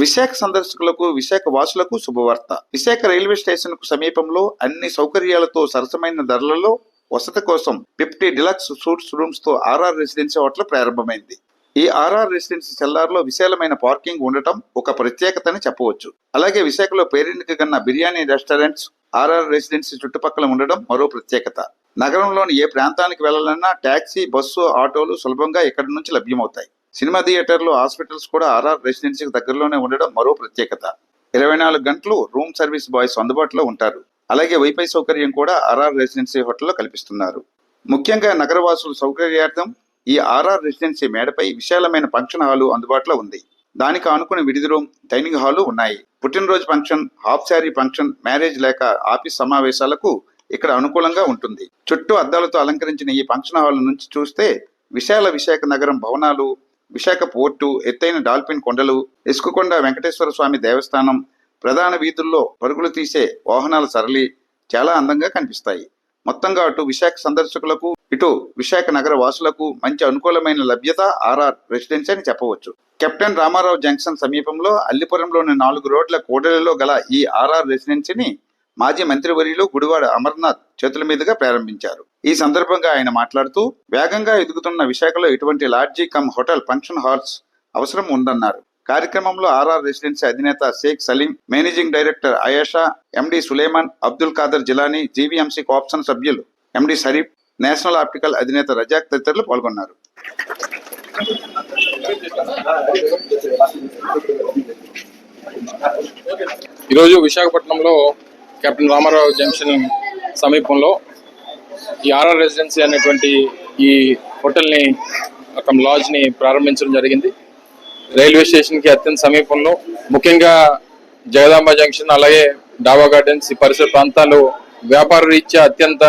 విశాఖ సందర్శకులకు విశాఖ వాసులకు శుభవార్త. విశాఖ రైల్వే స్టేషన్కు సమీపంలో అన్ని సౌకర్యాలతో సరసమైన ధరలలో వసతి కోసం ఫిఫ్టీ డిలక్స్ సూట్స్ రూమ్స్తో ఆర్ఆర్ రెసిడెన్సీ హోటల్ ప్రారంభమైంది. ఈ ఆర్ఆర్ రెసిడెన్సీ సెల్లార్లో విశాలమైన పార్కింగ్ ఉండటం ఒక ప్రత్యేకతని చెప్పవచ్చు. అలాగే విశాఖలో పేరెంట్కి కన్నా బిర్యానీ రెస్టారెంట్స్ ఆర్ఆర్ రెసిడెన్సీ చుట్టుపక్కల ఉండడం మరో ప్రత్యేకత. నగరంలోని ఏ ప్రాంతానికి వెళ్ళాలన్నా టాక్సీ బస్సు ఆటోలు సులభంగా ఇక్కడి నుంచి లభ్యమవుతాయి. సినిమా థియేటర్లు హాస్పిటల్స్ కూడా ఆర్ఆర్ రెసిడెన్సీకి దగ్గరలోనే ఉండడం మరో ప్రత్యేకత. ఇరవై నాలుగు గంటలు రూమ్ సర్వీస్ బాయ్స్ అందుబాటులో ఉంటారు. అలాగే వైఫై సౌకర్యం కూడా ఆర్ఆర్ రెసిడెన్సీ హోటల్లో కల్పిస్తున్నారు. ముఖ్యంగా నగరవాసుల సౌకర్యార్థం ఈ ఆర్ఆర్ రెసిడెన్సీ మేడపై విశాలమైన ఫంక్షన్ హాలు అందుబాటులో ఉంది. దానికి ఆనుకుని విడిది రూమ్ డైనింగ్ హాలు ఉన్నాయి. పుట్టినరోజు function half sari function marriage లేక ఆఫీస్ సమావేశాలకు ఇక్కడ అనుకూలంగా ఉంటుంది. చుట్టూ అద్దాలతో అలంకరించిన ఈ ఫంక్షన్ హాల్ నుంచి చూస్తే విశాల విశాఖ నగరం భవనాలు విశాఖ పోర్టు ఎత్తైన డాల్ఫిన్ కొండలు ఇసుకకొండ వెంకటేశ్వర స్వామి దేవస్థానం ప్రధాన వీధుల్లో పరుగులు తీసే వాహనాల సరళి చాలా అందంగా కనిపిస్తాయి. మొత్తంగా అటు విశాఖ సందర్శకులకు ఇటు విశాఖ నగర వాసులకు మంచి అనుకూలమైన లభ్యత ఆర్ఆర్ రెసిడెన్సీ అని చెప్పవచ్చు. కెప్టెన్ రామారావు జంక్షన్ సమీపంలో అల్లిపురంలోని నాలుగు రోడ్ల కూడలిలో గల ఈ ఆర్ఆర్ రెసిడెన్సీని మాజీ మంత్రివర్యులు గుడివాడ అమర్నాథ్ చేతుల మీదుగా ప్రారంభించారు. ఈ సందర్భంగా ఆయన మాట్లాడుతూ వేగంగా ఎదుగుతున్న విశాఖలో ఇటువంటి lodge come hotel function halls అవసరం ఉందన్నారు. కార్యక్రమంలో ఆర్ఆర్ రెసిడెన్సీ అధినేత Sheikh Saleem managing director Ayesha MD Suleman Abdul Khader Jilani GVMC cooption సభ్యులు ఎండి షరీఫ్ నేషనల్ ఆప్టికల్ అధినేత రజాక్ తదితరులు పాల్గొన్నారు. ఈరోజు విశాఖపట్నంలో కెప్టెన్ రామారావు జంక్షన్ సమీపంలో ఈ ఆర్ఆర్ రెసిడెన్సీ అనేటువంటి ఈ హోటల్ని ఒక లాడ్జ్ని ప్రారంభించడం జరిగింది. రైల్వే స్టేషన్కి అత్యంత సమీపంలో ముఖ్యంగా జగదాంబ జంక్షన్ అలాగే డాబా గార్డెన్స్ ఈ పరిసర ప్రాంతాలు వ్యాపార రీత్యా అత్యంత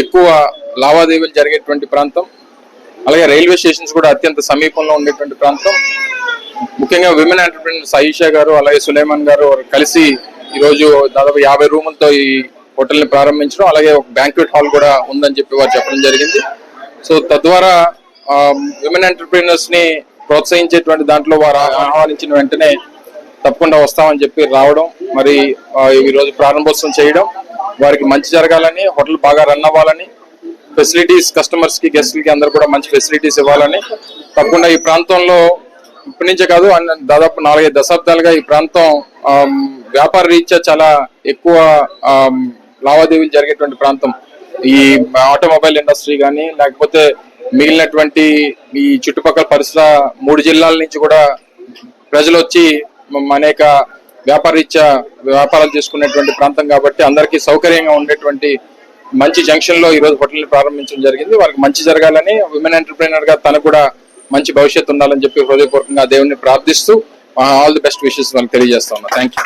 ఎక్కువ లావాదేవీలు జరిగేటువంటి ప్రాంతం. అలాగే రైల్వే స్టేషన్స్ కూడా అత్యంత సమీపంలో ఉండేటువంటి ప్రాంతం. ముఖ్యంగా విమెన్ ఎంటర్ప్రినర్స్ ఆయిషా గారు అలాగే సులేమాన్ గారు కలిసి ఈరోజు దాదాపు యాభై రూములతో ఈ హోటల్ని ప్రారంభించడం అలాగే ఒక బ్యాంక్వెట్ హాల్ కూడా ఉందని చెప్పి వారు చెప్పడం జరిగింది. సో తద్వారా విమెన్ ఎంటర్ప్రినర్స్ని ప్రోత్సహించేటువంటి దాంట్లో వారు ఆహ్వానించిన వెంటనే తప్పకుండా వస్తామని చెప్పి రావడం మరి ఈరోజు ప్రారంభోత్సవం చేయడం వారికి మంచి జరగాలని హోటల్ బాగా రన్ అవ్వాలని ఫెసిలిటీస్ కస్టమర్స్కి గెస్ట్కి అందరు కూడా మంచి ఫెసిలిటీస్ ఇవ్వాలని. తప్పకుండా ఈ ప్రాంతంలో ఇప్పటి నుంచే కాదు దాదాపు నాలుగైదు దశాబ్దాలుగా ఈ ప్రాంతం వ్యాపార రీత్యా చాలా ఎక్కువ లావాదేవీలు జరిగేటువంటి ప్రాంతం. ఈ ఆటోమొబైల్ ఇండస్ట్రీ కానీ లేకపోతే మిగిలినటువంటి ఈ చుట్టుపక్కల పరిసర మూడు జిల్లాల నుంచి కూడా ప్రజలు వచ్చి అనేక వ్యాపార రీత్యా వ్యాపారాలు చేసుకునేటువంటి ప్రాంతం కాబట్టి అందరికీ సౌకర్యంగా ఉండేటువంటి మంచి జంక్షన్లో ఈ రోజు హోటల్ని ప్రారంభించడం జరిగింది. వారికి మంచి జరగాలని విమెన్ ఎంటర్ప్రీనర్గా తనకు కూడా మంచి భవిష్యత్తు ఉండాలని చెప్పి హృదయపూర్వకంగా దేవుణ్ణి ప్రార్థిస్తూ ఆల్ ది బెస్ట్ విషెస్ వాళ్ళకి తెలియజేస్తా ఉన్నా. థ్యాంక్ యూ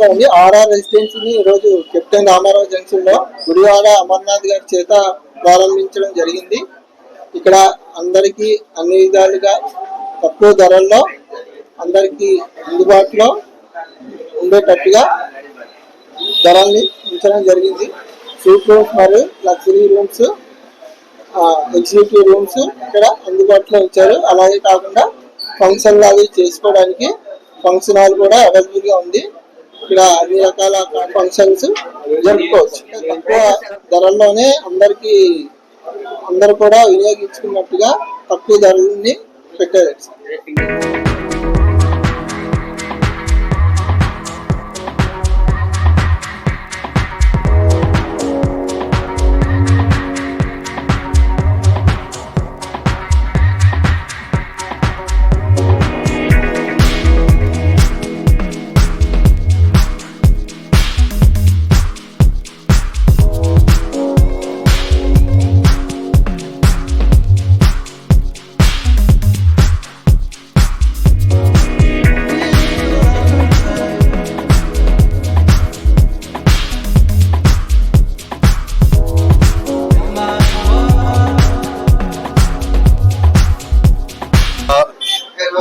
నమస్కారం ఆర్ఆర్ రెసిడెన్సీని ఈరోజు కెప్టెన్ రామారావు జంక్షన్లో గుడివాడ అమర్నాథ్ గారి చేత ప్రారంభించడం జరిగింది. ఇక్కడ అందరికీ అన్ని విధాలుగా తక్కువ ధరల్లో అందరికీ అందుబాటులో ఉండేటట్టుగా ధరల్ని ఉంచడం జరిగింది. సూట్ రూమ్స్ మరియు లగ్జరీ రూమ్స్ ఎగ్జిక్యూటివ్ రూమ్స్ ఇక్కడ అందుబాటులో ఉంచారు. అలాగే కాకుండా ఫంక్షన్ లాగా చేసుకోవడానికి ఫంక్షన్ హాల్ కూడా అవైలబుల్గా ఉంది. ఇక్కడ అన్ని రకాల ఫంక్షన్స్ జరుపుకోవచ్చు. తక్కువ ధరల్లోనే అందరికి అందరు కూడా వినియోగించుకున్నట్టుగా తక్కువ ధరల్ని పెట్టారు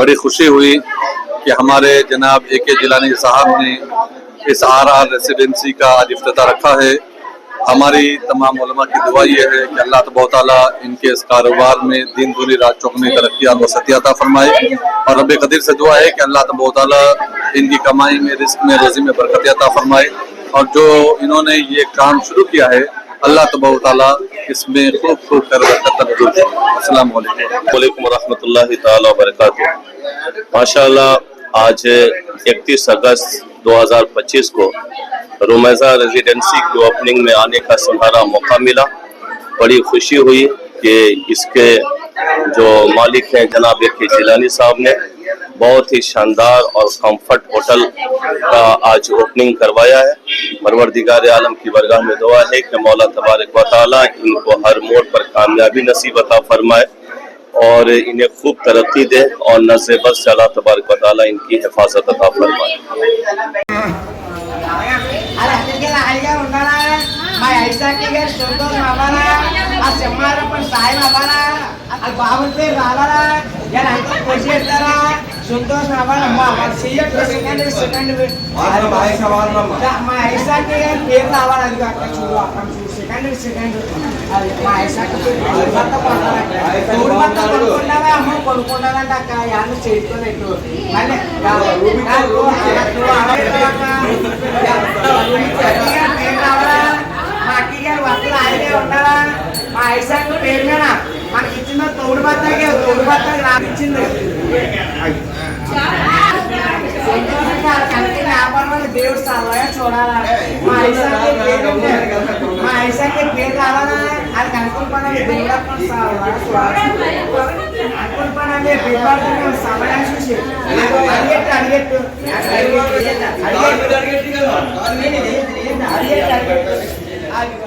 بڑی خوشی ہوئی کہ ہمارے جناب اے کے جیلانی صاحب نے اس آر آر ریسیڈنسی کا آج افتتاح رکھا ہے۔ ہماری تمام علماء کی دعا یہ ہے کہ اللہ تبہ تعالیٰ ان کے اس کاروبار میں دین دھلی رات چوکنے اور وسطی عطا فرمائے۔ اور رب قدیر سے دعا ہے کہ اللہ تبہ تعالیٰ ان کی کمائی میں، رزق میں، روزی میں برکت عطا فرمائے۔ اور جو انہوں نے یہ کام شروع کیا ہے اللہ تبار تعالیٰ اس میں خوب خوب کر السلام علیکم۔ وعلیکم ورحمۃ اللہ تعالیٰ وبرکاتہ۔ ماشاء اللہ آج اکتیس اگست دو ہزار پچیس کو رومیزہ ریزیڈنسی کی اوپننگ میں آنے کا سہارا موقع ملا۔ بڑی خوشی ہوئی کہ اس کے جو مالک ہیں جناب کے جیلانی صاحب نے بہت ہی شاندار اور کمفرٹ ہوٹل کا آج اوپننگ کروایا ہے پروردگار عالم کی برگاہ میں دعا ہے کہ مولا تبارک و تعالیٰ ان کو ہر موڑ پر کامیابی نصیب عطا فرمائے اور انہیں خوب ترقی دے اور نظر بس اللہ تبارک و تعالیٰ ان کی حفاظت عطا فرمائے అవ్వాలా ఆ సింహారప్పని సాయం మా సెకండ్ సెకండ్ మా ఐసాకి పేరు రావాలి అది అక్కడ చూడు అక్కడ చూడు సెకండ్ సెకండ్ అది మా ఐసాకి పేరు భర్త కొనుక్కోవాలి. భర్త కొనుక్కుంటావా అమ్మ కొనుక్కుంటానంట అక్క యాన్ని చేయించుకోలేదు మళ్ళీ నాకు అక్కడ మా అక్కయ్య గారు ఆయనే ఉండాలా మా పేరు మీద మనకి ఇచ్చిన తోడు బత్తాకి తోడు బత్తాకి రాపించింది దేవుడు సరళగా చూడాలా మా ఐసాకి పేరు ఉంది. మా ఐసాకి పేరు రావాలా అది కనుక్కుని పని దేవుడు అక్కడ సరళగా చూడాలి అనుకుని పని అంటే బిడ్డ సమయం చూసి అడిగెట్టు అడిగెట్టు అడిగెట్టు అడిగెట్టు అడిగెట్టు కడలి